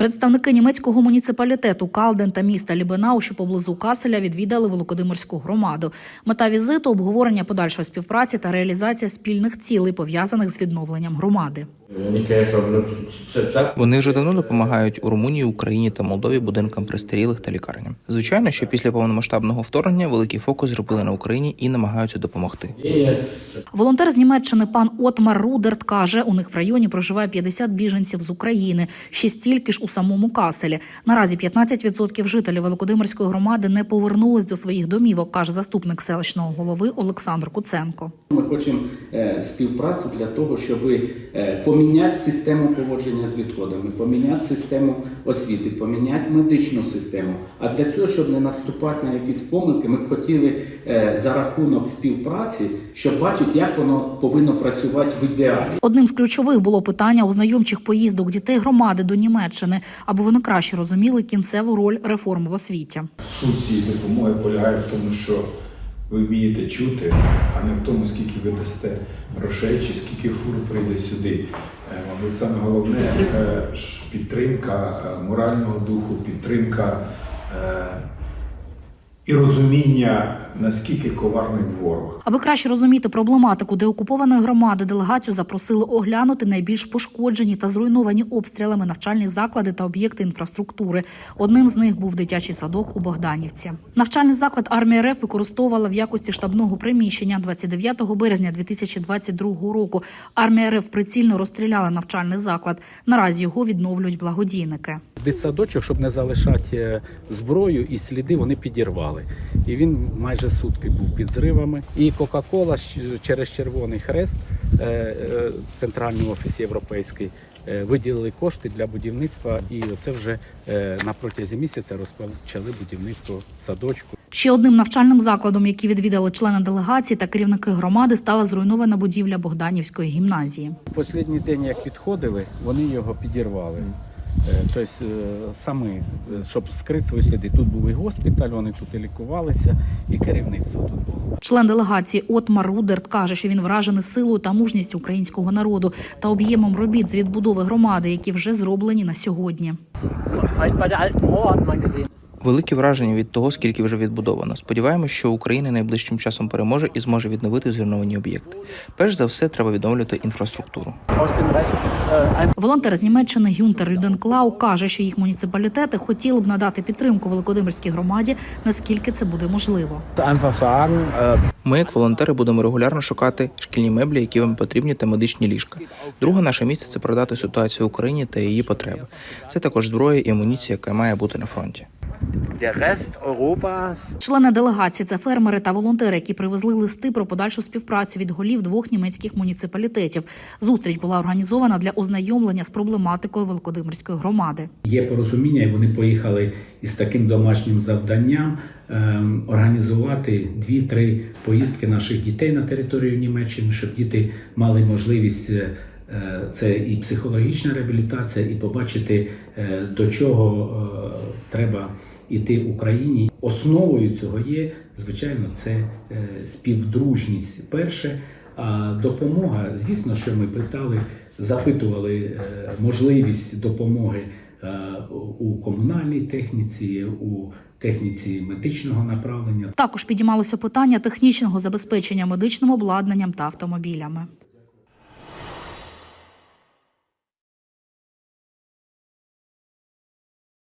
Представники німецького муніципалітету Калден та міста Лібенау, що поблизу Каселя, відвідали Великодимирську громаду. Мета візиту обговорення подальшої співпраці та реалізація спільних цілей, пов'язаних з відновленням громади. Вони вже давно допомагають у Румунії, Україні та Молдові будинкам престарілих та лікарням. Звичайно, що після повномасштабного вторгнення великий фокус зробили на Україні і намагаються допомогти. Волонтер з Німеччини пан Отмар Рудерт каже, у них в районі проживає 50 біженців з України, ще стільки ж у самому Каселі. Наразі 15% жителів Великодимирської громади не повернулись до своїх домівок, каже заступник селищного голови Олександр Куценко. Ми хочемо е, співпрацю для того, щоб е, поміняти систему поводження з відходами, поміняти систему освіти, поміняти медичну систему. А для цього, щоб не наступати на якісь помилки, ми б хотіли е, за рахунок співпраці, щоб бачити, як воно повинно працювати в ідеалі. Одним з ключових було питання ознайомчих поїздок дітей громади до Німеччини, аби вони краще розуміли кінцеву роль реформ в освіті. Суть цієї допомоги полягає в тому, що ви вмієте чути, а не в тому, скільки ви дасте грошей чи скільки фур прийде сюди. Е, Мабуть, саме головне е, підтримка е, морального духу, підтримка і розуміння, наскільки коварний ворог. Аби краще розуміти проблематику деокупованої громади, делегацію запросили оглянути найбільш пошкоджені та зруйновані обстрілами навчальні заклади та об'єкти інфраструктури. Одним з них був дитячий садок у Богданівці. Навчальний заклад армія РФ використовувала в якості штабного приміщення 29 березня 2022 року. Армія РФ прицільно розстріляла навчальний заклад. Наразі його відновлюють благодійники. Дитсадочок, щоб не залишати е, зброю і сліди, вони підірвали. І він майже сутки був під зривами. І Кока-Кола через Червоний Хрест, е, е, центральний офіс європейський, виділили кошти для будівництва. І це вже на протязі місяця розпочали будівництво садочку. Ще одним навчальним закладом, який відвідали члени делегації та керівники громади, стала зруйнована будівля Богданівської гімназії. В останній день, як підходили, вони його підірвали. Е, Тобто е, самі, е, щоб скрити свої сліди. Тут був і госпіталь, вони тут і лікувалися, і керівництво тут було. Член делегації Отмар Рудерт каже, що він вражений силою та мужністю українського народу та об'ємом робіт з відбудови громади, які вже зроблені на сьогодні. Великі враження від того, скільки вже відбудовано. Сподіваємось, що Україна найближчим часом переможе і зможе відновити зруйновані об'єкти. Перш за все, треба відновлювати інфраструктуру. Волонтер з Німеччини Гюнтер Рюденклау каже, що їх муніципалітети хотіли б надати підтримку Великодимирській громаді, наскільки це буде можливо. Ми, як волонтери, будемо регулярно шукати шкільні меблі, які вам потрібні, та медичні ліжка. Друге наше місце це продати ситуацію в Україні та її потреби. Це також зброя і амуніція, яка має бути на фронті. Члени делегації це фермери та волонтери, які привезли листи про подальшу співпрацю від голів двох німецьких муніципалітетів. Зустріч була організована для ознайомлення з проблематикою Великодимирської громади. Є порозуміння, і вони поїхали із таким домашнім завданням ем, організувати дві-три поїздки наших дітей на територію Німеччини, щоб діти мали можливість. е, е, Це і психологічна реабілітація, і побачити, е, до чого треба йти Україні. Основою цього є, звичайно, це е, співдружність перше. А допомога, звісно, що ми питали, запитували е, можливість допомоги е, у комунальній техніці, у техніці медичного направлення. Також підіймалося питання технічного забезпечення медичним обладнанням та автомобілями.